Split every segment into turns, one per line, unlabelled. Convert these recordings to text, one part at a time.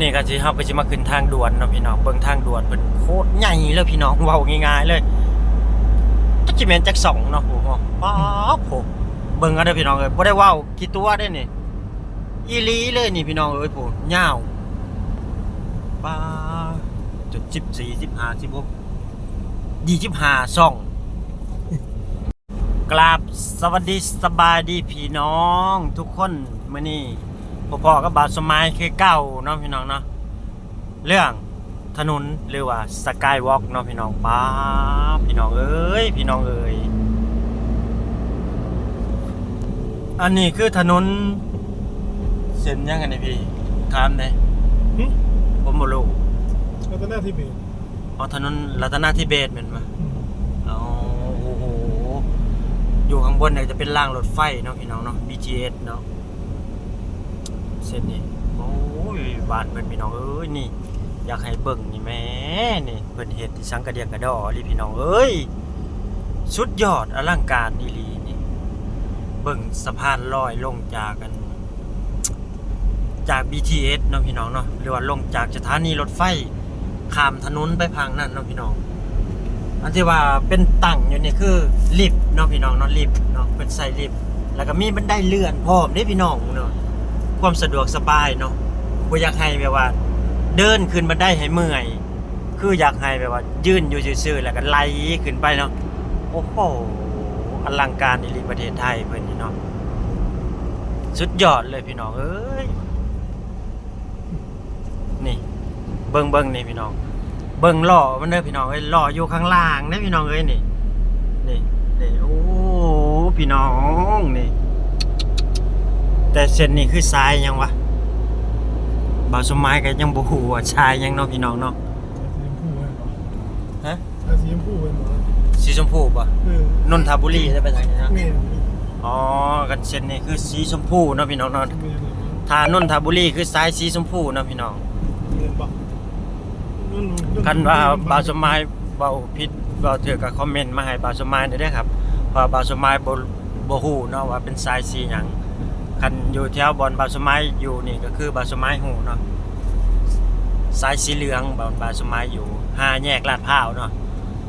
นี่ก็สิเฮาก็สิมาขึ้นทางด่วนเนาะพี่น้องเบิ่งทางด่วนเพิ่นโคตรใหญ่เลยพี่น้องเว้าง่ายๆเลยจักสิแม่นจักสองเนาะโอ้โหป๊าบโหเบิ่งเอาเด้อพี่น้องเอ้ยบ่ได้เว้ากี่ตัวเด้นี่อีหลีเลยนี่พี่น้องเอ้ยโหยาวป๊าจุด14 15 16 25ช่องกราบสวัสดีสบายดีพี่น้อง ทุกคนมื้อนี้ พ่อๆกับบาทสมัยคือเก่าเนาะพี่น้องเนาะเรื่องถนนหรือว่าสกายวอล์กเนาะพี่น้องป้าบพี่น้องเอ้ยพี่น้องเอ้ยอันนี้คือถนนเส้นยังไงนี่พี่ถามได้
หึ
ผมบ่รู้
รัตนาทิเบต
อ๋อถนนรัตนาธิเบศแม่นบ่อ๋อโอ้โหอยู่ข้างบนเนี่ยจะเป็นรางรถไฟเนาะพี่น้องเนาะ BTS เนาะ เส้นนี้โอ้ยบ้านเพิ่นพี่น้องเอ้ยนี่ อยากให้เบิ่งนี่แม่นี่เพิ่นเฮ็ดที่สังกะเดียกระดอลีพี่น้องเอ้ยสุดยอดอลังการอีหลีนี่เบิ่งสะพานลอยลงจากกัน จาก BTS เนาะพี่น้องเนาะหรือว่าลงจากสถานีรถไฟข้ามถนนไปพังนั่นเนาะพี่น้องอันที่ว่าเป็นตั้งอยู่นี่คือลิฟต์เนาะพี่น้องเนาะลิฟต์เนาะเป็นใส่ลิฟต์แล้วก็มีบันไดเลื่อนพร้อมเด้พี่น้องเนาะ ความสะดวกสบายเนาะบ่อยากให้แบบว่า เดินขึ้นบันไดให้เมื่อย คืออยากให้แบบว่า ยืนอยู่ซื่อๆแล้วก็ไล่ขึ้นไปเนาะโอ้โหอลังการอีหลีประเทศไทยเพิ่นนี่เนาะสุดยอดเลยพี่น้องเอ้ยนี่เบิ่งเบิ่งนี่พี่น้อง เบิ่งล่อมันเด้อพี่น้องเอ้ยล่ออยู่ข้างล่างเด้อพี่น้องเอ้ยนี่นี่นี่โอ้พี่น้องนี่ แต่เส้นนี้คือทรายยังวะบ่าวสมัยก็ยังบ่ฮู้ว่าทรายยังเนาะพี่น้องเนาะ
สีชมพูเว้ยหมอ
ฮะ
สายสีชมพูเว้ยหมอ
สีชมพูป่ะ
เออน
นทบุรีได้ไปทางนี้นะ
เมน
อ๋อกันเส้นนี้คือสีชมพูเนาะพี่น้องเนาะ
เมน
ถ้านนทบุรีคือสายสีชมพูเนาะพี่น้อง
เมนบอก
กันว่าบาวสมัยเบาผิดเบาถือกับคอมเมนต์มาให้บาวสมัยได้เด้อครับเพราะบาวสมัยบ่บ่ฮู้เนาะว่าเป็นสายสีหยัง คันอยู่แถวบอนบาสมัยอยู่นี่ก็คือบาสมัยฮู้เนาะสายสีเหลืองบอนบาสมัยอยู่ห้าแยกลาดพร้าวเนาะ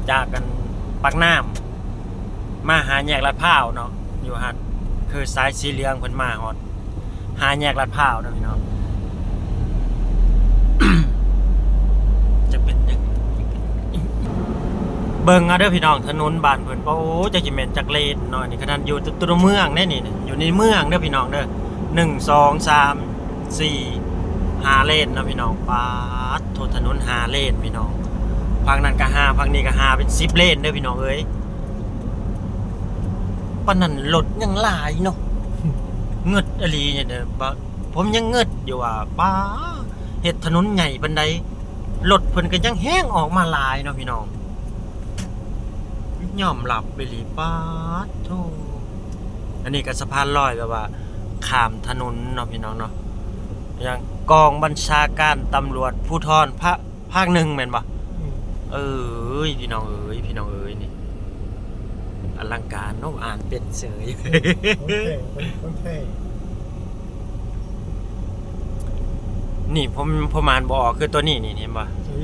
จากกันปักน้ำมาหาแยกลาดพร้าวเนาะอยู่หันคือสายสีเหลืองเพิ่นมาฮอดหาแยกลาดพร้าวนะพี่น้องจะเป็นยัง เบิ่งเอาเด้อพี่น้องถนนบ้านเพิ่นโอ้จะกิแม่นจักเลนเนาะนี่ขนาดอยู่ตัวเมืองแน่นี่อยู่ในเมืองเด้อพี่น้องเด้อหนึ่งสองสามสี่ห้าเลนนะพี่น้องปาดโทถนนห้าเลนพี่น้องฝั่งนั้นก็ห้าฝั่งนี้ก็ห้าเป็นสิบเลนเด้อพี่น้องเอ้ยปานนั้นรถยังหลายเนาะเงึดอลีเนี่ยเด้อผมยังเงึดอยู่ว่าป้าเฮ็ดถนนใหญ่ปานใดรถเพิ่นก็ยังแห้งออกมาหลายเนาะพี่น้อง ยอมหลับไปหลีปาดโธอันนี้ก็สะพานลอยแบบว่าข้ามถนนเนาะพี่น้องเนาะอย่างกองบัญชาการตำรวจภูธรภาคภาคหนึ่งแม่นบ่เออเอ้ยพี่น้องเอ้ยพี่น้องเอ้ยนี่อลังการเนาะอ่านเป็นเสย
คนแท้
นี่ผมผมอ่านบ่ออกคือตัวนี้นี่เห็นบ่
ใช่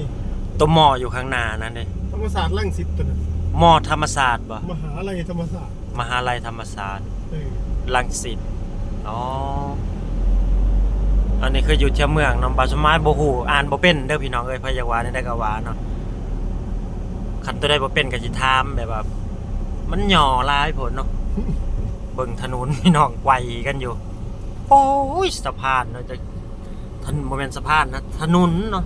ตัวมออยู่ข้างหน้านั่นเด้
ธรรมศาสตร์ลังสิตตัวนั้น
มอธรรมศาสตร์บ่
มหาลัยธรรมศาสตร์
มหาลัยธรรมศาสตร์
เออ
ลังสิตอ๋ออันนี้คืออยู่เที่ยวเมืองเนาะบาสมายบ่ฮู้อ่านบ่เป็นเด้อพี่น้องเอ้ยพะยาวานี่ได้ก็ว่าเนาะคันตัวใดบ่เป็นก็สิถามแบบว่ามันหย่อหลายผลเนาะเบิ่งถนนพี่น้องไกวกันอยู่ โอ้ยสะพานเนาะจะถนนบ่แม่นสะพานนะถนนเนาะ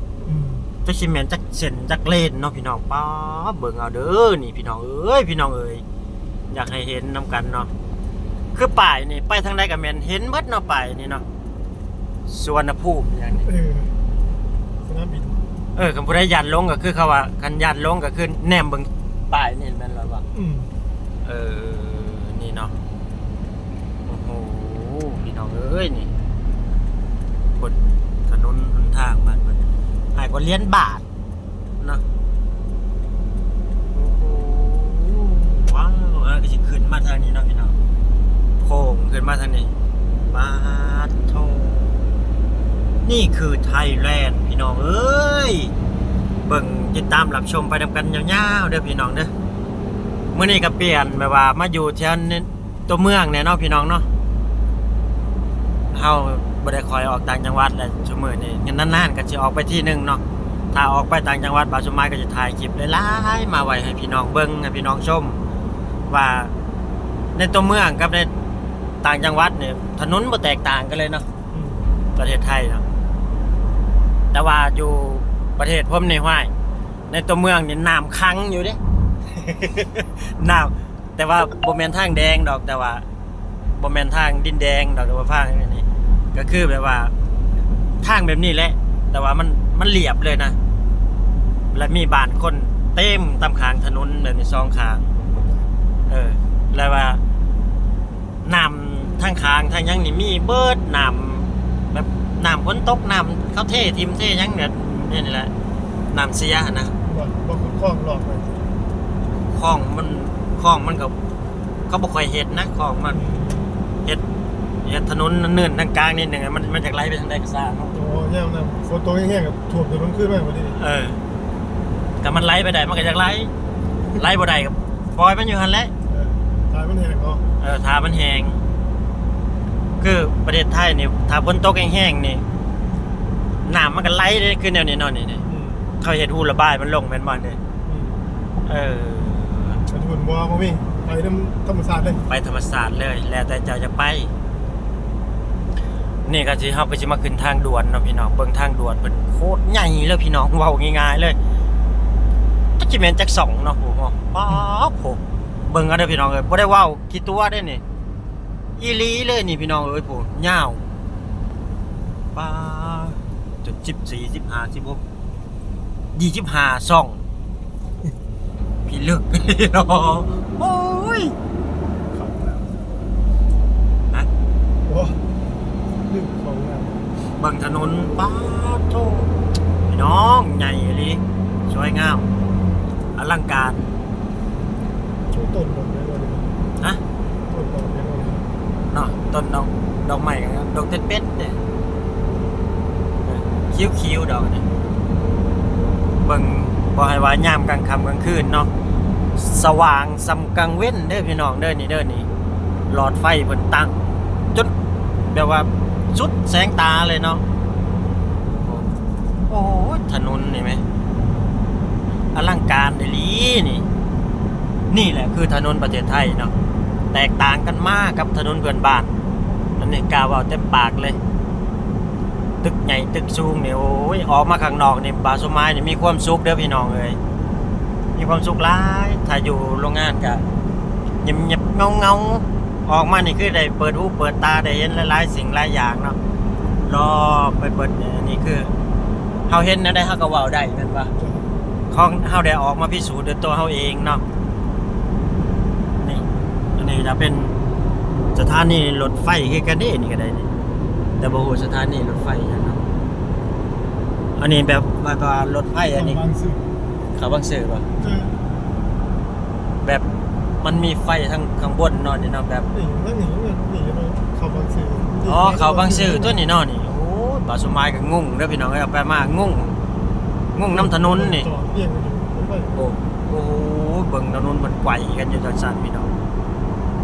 อืม
จักสิแม่นจักเส้นจักเลนเนาะพี่น้องป๊าบเบิ่งเอาเด้อนี่พี่น้องเอ้ยพี่น้องเอ้ยอยากให้เห็นนํกันเนาะคือป้ายนี่ไปทางใดก็แม่นเห็นเบิดเนาะป้ายนี่เนาะสุวรรณภูมิอย่างนี้
เออสนามบิน
เออคันผู้ใดยันลงก็คือเขาว่าคันยันลงก็คือแนมเบิ่งป้ายนี่แม่นแล้วว่า
อืม
เออนี่เนาะโอ้โหพี่น้องเอ้ยนี่บนถนนหนทางบ้านเพิ่นหาย กว่าเหรียญบาทเนาะโอ้โหว้าวเออก็จะขึ้นมาทางนี้เนาะพี่น้องโค้งขึ้นมาทางนี้บาดโทนี่คือไทยแลนด์พี่น้องเอ้ยเบิ่งติดตามรับชมไปนำกันยาวๆเด้อพี่น้องเด้อมื้อนี้ก็เปลี่ยนแบบว่ามาอยู่แถวนี้ตัวเมืองเนี่ยเนาะพี่น้องเนาะเฮา บ่ได้คอยออกต่างจังหวัดแหละชั่วมื้อนี้งั้นนานๆก็สิออกไปที่หนึงเนาะถ้าออกไปต่างจังหวัดบางสมัยก็จะถ่ายคลิปหลายๆมาไว้ให้พี่น้องเบิ่งให้พี่น้องชม ว่าในตัวเมืองกับในต่างจังหวัดเนี่ยถนนบ่แตกต่างกันเลยเนาะ
อืม
ประเทศไทยเนาะแต่ว่าอยู่ประเทศผมในห้วยในตัวเมืองนี่น้ำคังอยู่เด้น้ำแต่ว่าบ่แม่นทางแดงดอกแต่ว่าบ่แม่นทางดินแดงดอกแต่ว่าทางอันนี้ ก็คือแบบว่าทางแบบนี้แหละ แต่ว่ามันมันเรียบเลยนะ และมีบ้านคนเต็มตามขางถนนแบบนี้สองขาง เออ แล้วว่าน้ำทางขางทางหยังนี่มีเบิดน้ำแบบน้ำฝนตกน้ำเขาเททิมเทหยังเนี่ยนี่แหละน้ำเสียนะ
บ่บ่คุณคล้องหลอกเลย
คลองมันคลองมันก็เขาบ่ค่อยเฮ็ดนะคลองมันเฮ็ด เฮ็ดถนนเนินทางกลางนิดหนึงอะมันมันจากไหลไปทางใดก็ซ่าเนาะ
โอ้ยามน้ำฝนตกแห้งๆกับท่วมถนนขึ้นมาพอดี
เออก็มันไหลไปได้มันก็จากไหลไหลบ่ได้ก็ปล่อยมันอยู่หั่นแหละ
เออทายมันแห้งเนาะ
เออทามันแหงคือประเทศไทยนี่ถ้าฝนตกแห้งๆนี่น้ำมันก็ไหลได้ขึ้นแนวนี้เนาะนี่นี่
อืม
เขาเฮ็ดหูระบายมันลงแม่นบ่เด้
อืม
เออ
กระทุนบ่บ่มีไปน้ำธรรมศาสตร์เลย
ไปธรรมศาสตร์เลย แล้วแต่เจ้าจะไป นี่ก็สิเฮาก็สิมาขึ้นทางด่วนเนาะพี่น้องเบิ่งทางด่วนเป็นโคตรใหญ่เลยพี่น้องเว้าง่ายๆเลยจักสิแม่นจักสองเนาะโอ้โหป๊าโหเบิ่งเอาเด้อพี่น้องเอ้ยบ่ได้เว้ากี่ตัวเด้นี่อีหลีเลยนี่พี่น้องเอ้ยผู้ยาวป้าจุดสิบสี่สิบห้าสิบหกยี่สิบห้าซ่องพี่เลึกพี่น้องโอ้ยฮะ
โอ้ ลืมของน้
เบิ่งถนนป้าดโทพี่น้องใหญ่อีหลีสวยงามอลังการำ
ชูต้นดอกไม้วันนี้
ฮะ
ต้นดอกไม้วันนี้
เนาะต้นดอกดอกใหม่กันครับดอกเต็ดเป็ดเนี่ยคิ้วคิ้วๆดอกนี่เบิ่งบ่ให้ว่ายามกลางค่ำกลางคืนเนาะสว่างสำกลางเว้นเด้อพี่น้องเด้อนี่เด้อนี่หลอดไฟเพิ่นตั้งจนแบบว่า สุดแสงตาเลยเนาะโอ้โหถนนนี่ไหมอลังการเดลีนี่ นี่แหละคือถนนประเทศไทยเนาะแตกต่างกันมากกับถนนเพื่อนบ้านอันนี้กล่าวเอาเต็มปากเลย ตึกใหญ่ตึกสูงเนี่ยโอ้ยออกมาข้างนอกนี่บาสมายนี่มีความสุขเด้อพี่น้องเอ้ยมีความสุขหลายถ้าอยู่โรงงานก็เงียบเงียบเงาเงาๆ ออกมานี่คือได้เปิดหูเปิดตาได้เห็นหลายๆสิ่งหลายอย่างเนาะรอไปเปิดเนี่ยอันนี่คือเฮาเห็นนะได้เฮาก็เว้าได้แม่นปะของเฮาได้ออกมาพิสูจน์ด้วยตัวเฮาเองเนาะนี่อันนี้จะเป็นสถานีรถไฟคือกันเด้นี่ก็ได้นี่แต่บ่ฮู้สถานีรถไฟหยังเนาะอันนี้แบบว่าก็รถไฟอันนี้
บางสื่อ
เขาบังซื้อป่ะ
เจอ
แบบ มันมีไฟทางข้างบนเนาะนี่เนาะแบบ
นี่นั่นนี่นี่นี่เนาะเขาบางสื่อ
อ๋อเขาบังซื้อตัวนี้เนาะนี่โอ้ยบาสุมายก็งงเด้อพี่น้องเอ้ยเอาไปมางงงงน้ำถนนนี่
จอดเรียงกันอยู่ไม่ไป
โอ้โอ้เบิ่งถนนมันไกวกันอยู่จังซั่นพี่น้อง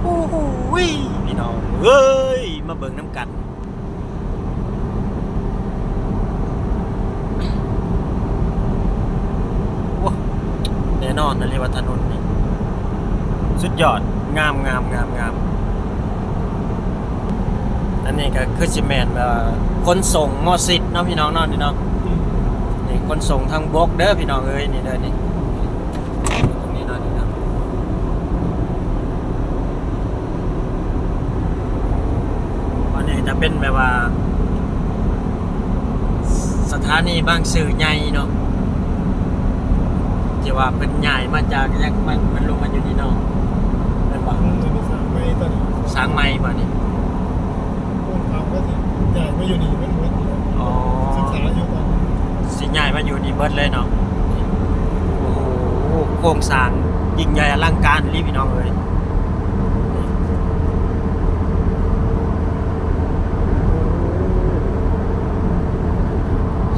โอ้โหยพี่น้องเอ้ยมาเบิ่งน้ำกันว้าแน่นอนนะเรียกว่าถนนนี่ สุดยอดงามงามงามงามอันนี้ก็คือสิแมนว่าคนส่งมอสิดเนาะพี่น้องเนาะนี่เนาะ
อืม
นี่คนส่งทางบกเด้อพี่น้องเอ้ยนี่เด้อนี่ตรงนี้เนาะนี่เนาะอันนี้จะเป็นแบบว่า สถานีบางสื่อใหญ่เนาะที่ว่าเป็นใหญ่มาจากยังมันมันลงมาอยู่นี่เนาะ บังจะ
มีมไตอนนี้
สร้างไม้ป่ะนี่
พวกเขาก็สิใหญ่มาอยู่นี่มันเหศึกษาอยู่ตอน
สิใหญ่มาอยู่นี่เบิดเลยเนาะโอ้โหโครงสร้างยิ่งใหญ่อลังการรีบพี่น้องเลย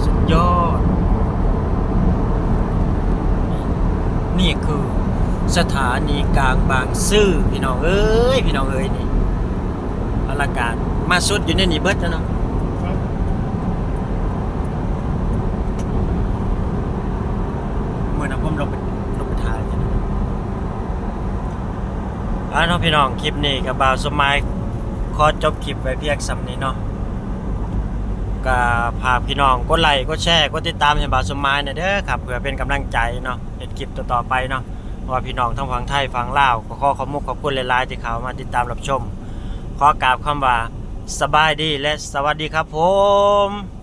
สุดยอด นี่คือ สถานีกลางบางซื่อพี่น้องเอ้ยพี่น้องเอ้ยนี่อลังการมาสุดอยู่ในนี่เบิดแล้วเนาะเมื่อนะผมลงไปลงไปถ่ายอ่าเนาะพี่น้องคลิปนี้กับบาวสมัยขอจบคลิปไว้เพียงสำนี้เนาะก็พาพี่น้องกดไลค์กดแชร์กดติดตามให้บาวสมัยหน่ยเด้อครับเพื่อเป็นกำลังใจเนาะเห็นคลิปต่อๆไปเนาะ ว่าพี่น้องทั้งฝั่งไทยฝั่งลาวก็ขอขอมุกขอบคุณหลายๆที่เขามาติดตามรับชม ขอกราบคำว่าสบายดีและสวัสดีครับผม